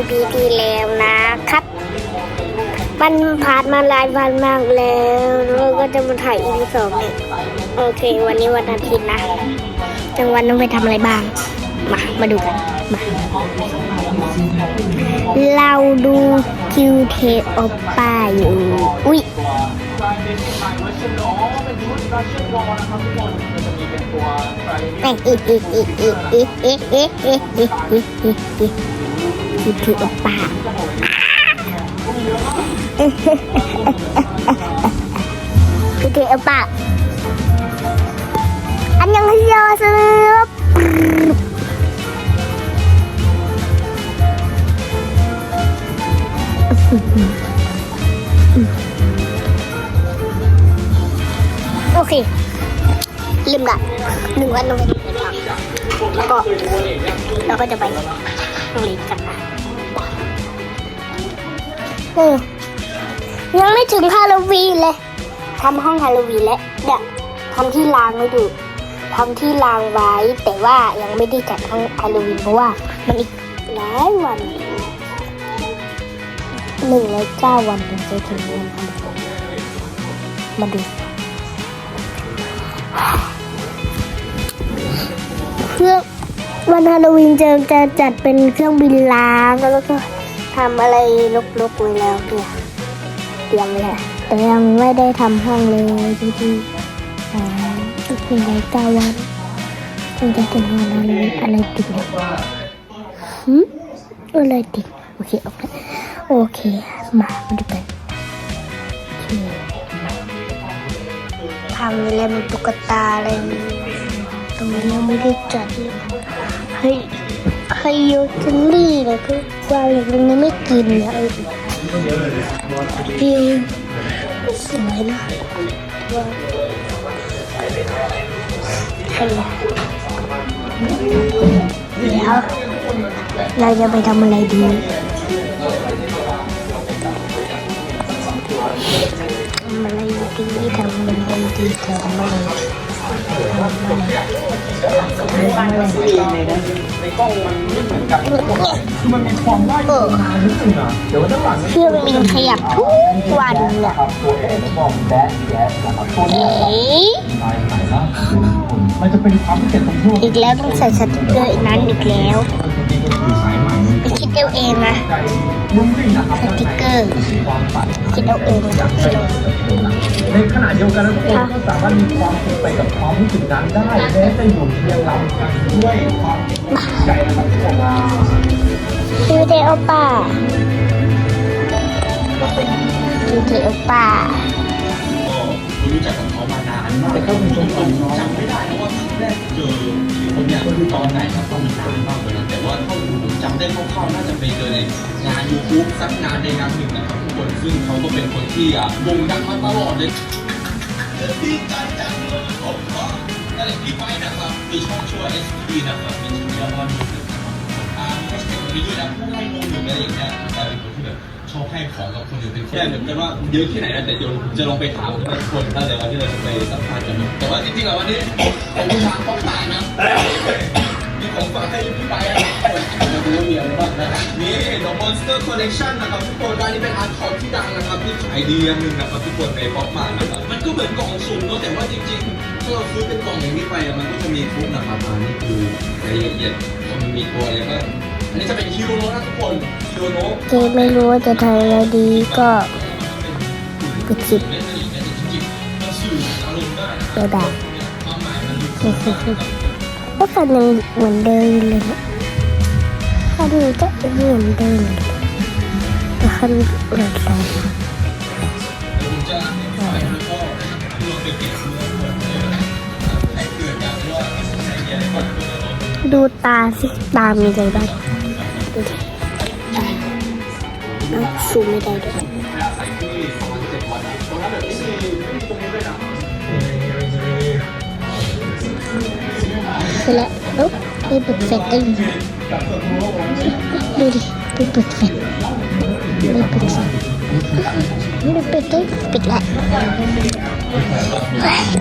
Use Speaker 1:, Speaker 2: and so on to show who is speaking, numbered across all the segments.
Speaker 1: EP ที่แล้วนะครับ มันผ่านมาหลายวันมากแล้วแล้วก็จะมาถ่าย EP สองเนี่ยโอเค วันนี้วันอาทิตย์นะจังวันต้องไปทำอะไรบ้าง มา มาดูกัน มา เราดูคิวเทโอป้าอยู่ อุ้ย คือคือออกปากคือคือออกปากอันยังไม่ยอมซื้โอเคลืมละหนึ่งวันลง แล้วก็เราก็จะไปโรงเรียนกันนะเออยังไม่ถึงฮาโลวีนเลยทำห้องฮาโลวีนแล้วเนี่ยทำที่รางไว้ดูทำที่รางไว้ แต่ว่ายังไม่ได้จัดห้องฮาโลวีนเพราะว่ามันอีกหลายวันหนึ่งร้อยเก้าวันถึงจะถึงวันฮาโลวีนมาดู รื่องวันฮาโลวีนจะจะจัดเป็นเครื่องบินล้างแล้วก็ทำอะไรลกๆไว้แล้วเนี่ยเตรียมเลยค่ะแต่ยังไม่ได้ทำห้องเลยจริงๆอ่าอีกหนึ่งเก้าวันจึงจะถึงวันฮาโลวีนอะไรติดเนี่ยหืมอะไรติดโอเคโอเคโอเค มามาดูกันทำอะไรมันตุ๊กตาอะไร ตรงนี้ยังไม่ได้จัดเลยให้ให้โยจินลี่เลยก็วางอยู่ตรงนี้ไม่กินเนี่ยเออวิวสวยนะว่าให้เดี๋ยวเราจะไปทำอะไรดีทำอะไรดีทำอะไรดีทำอะไร ในกล้อง
Speaker 2: มันไม่เหอคือมันมีความได้เออเดี๋ยววันห
Speaker 1: คือมันมีขยับทุกวันเนี่ย
Speaker 2: ตัวเองกล้องแบ๊ดว่มันจะเป็นความพิเศษตรงที่
Speaker 1: อีกแล้วต้องใส่สติ๊กเกอร์นั้นอีกแล้ว
Speaker 2: จริงๆก็คือสายใหม่
Speaker 1: ไปคิดเอาเองนะ
Speaker 2: ใจนุ่มนิ่งนะครับ
Speaker 1: สติกเกอร์
Speaker 2: ความฝัน
Speaker 1: คิดเอาเองนะคิดเอา
Speaker 2: ในขณะเดียวกันนะทุกคนก็สามารถมีความสุขไปกับความรู้สึกนั้นได้แม้จะอยู่เพียงลำพังด้วยความใจนะครับทุกคน
Speaker 1: คิวเทโอป้าคิวเทโอป้า
Speaker 3: รู้จักกับเขามานานมากแต่เขาเป็นคนจำไม่ได้นะว่าครั้งแรกเจอคนเนี่ยก็คือตอนไหนครับตอนมันนานมากเลยนะแต่ว่าเท่าที่ผมจำ ได้คร่าวๆน่าจะไปเจอในงานยูทูบสักงานในงานหนึ่งนะครับทุกคนซึ่งเขาก็เป็นคนที่อะโด่งดังมาตลอดเลยดีใจจังเลยผมก็นั่นแหละพี่ไปนะครับมีช่องช่วย SP นะครับเป็นชื่อยอดนิวนะครับอ่าแฮชแท็กนี้ด้วยนะผู้ให้นมหนึ่งอะไรอย่างเงี้ยกลายเป็นคนที่แบบชอบให้ของกับคนอื่นเป็นแค่เหมือนกันว่าเยอะที่ไหนนะแต่เดี๋ยวจะลองไปถามทุกคนถ้เดี๋ยววันที่เราจะไปสัมภาษณ์กันเนอะแต่ว่าจริงๆแล้ววันนี้ผมผู้ชายต้องตายนะ The Monster Collection นะครับทุกคนร้านนี้เป็นอาร์ตคอมที่ดังนะครับที่ขายดีอันหนึ่งนะครับทุกคนในป๊อปมาร์ทนะครับมันก็เหมือนกล่องสุ่มเนอะแต่ว่าจริงๆถ้าเราซื้อเป็นกล่องอย่างนี้ไปอะมันก็จะมีครบนะครับมานี่คือรายละเอียดว่ามันมีตัวอะไรบ้างอันนี้จะเป็นคิโรโนะนะทุกคนคิโรโนะ
Speaker 1: เจไม่รู้ว่าจะทำอะไรดีก็ปิดคลิป
Speaker 3: เล่นอะไรอย่างเงี้ยจริงๆมันสื่ออารมณ์ได้นะ
Speaker 1: เดี๋ยวด่า
Speaker 3: ความหมายมันลึก
Speaker 1: ก็ฟันยังเหมือนเดิมเลย คนก็เหมือนเดิมนะ
Speaker 3: ครับเหมือนเดิม
Speaker 1: ดูตาสิตามีอะไรบ้างดูสูไม่ได้ด้วย
Speaker 3: เส
Speaker 1: ร็จแล้วเอ๊ะเปิดเสร็จเอง ดูดิไปเปิดแฟลชไม่เปิดแฟลชไม่เปิดได้ปิดล้ว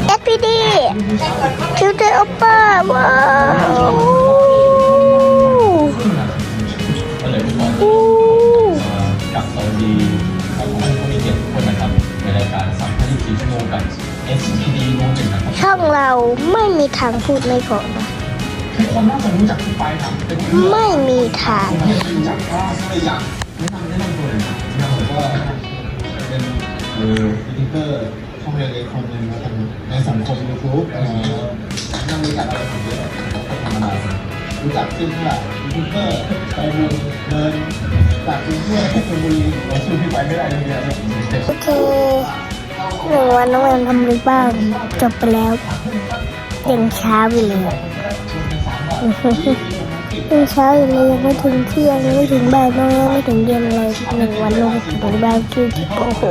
Speaker 1: เอสพีดีคิวเตอร์โอป้าว้าว
Speaker 3: กับสวัสดีของผู้มีเกียรติทุกคนนะครับในรายการ324ชั่วโมงกับ STD โมงหนึ่งนะครับ
Speaker 1: ช่องเราไม่มีทางพูดไม่พอนะ
Speaker 3: คนน่าจะรู้จักคุณไปายครับเป็นเพื่อน
Speaker 1: ไม่มีทาง
Speaker 3: ที่รู้จักว่าเลยอยากแนะนำแนะนำตัวหน่อยครับแนะนำตัวว่าเป็นเออ
Speaker 4: ยูทูบเบอร์ช่องเล็กๆคนหนึ่งนะครับในสังคมยูทูบเอ่อนั่งรู้จักอะไรผมเยอะธรรมดารู้จักชื่อว่ายูทูบเบอร์ไปบุญเดินจากกรุงเทพไปชลบุรีเราสู้พี่ไปไม่ได้เลยเนี่ย
Speaker 1: โอเคหนึ่งวันน้องแอมทำอะไรบ้าง จบไปแล้วยังเช้าอยู่เลย ยังเช้าอยู่เลยยังไม่ถึงเที่ยงยังไม่ถึงบ่ายโมงยังไม่ถึงเย็นเลยหนึ่งวันลงถึงบ่ายคือโอ้โห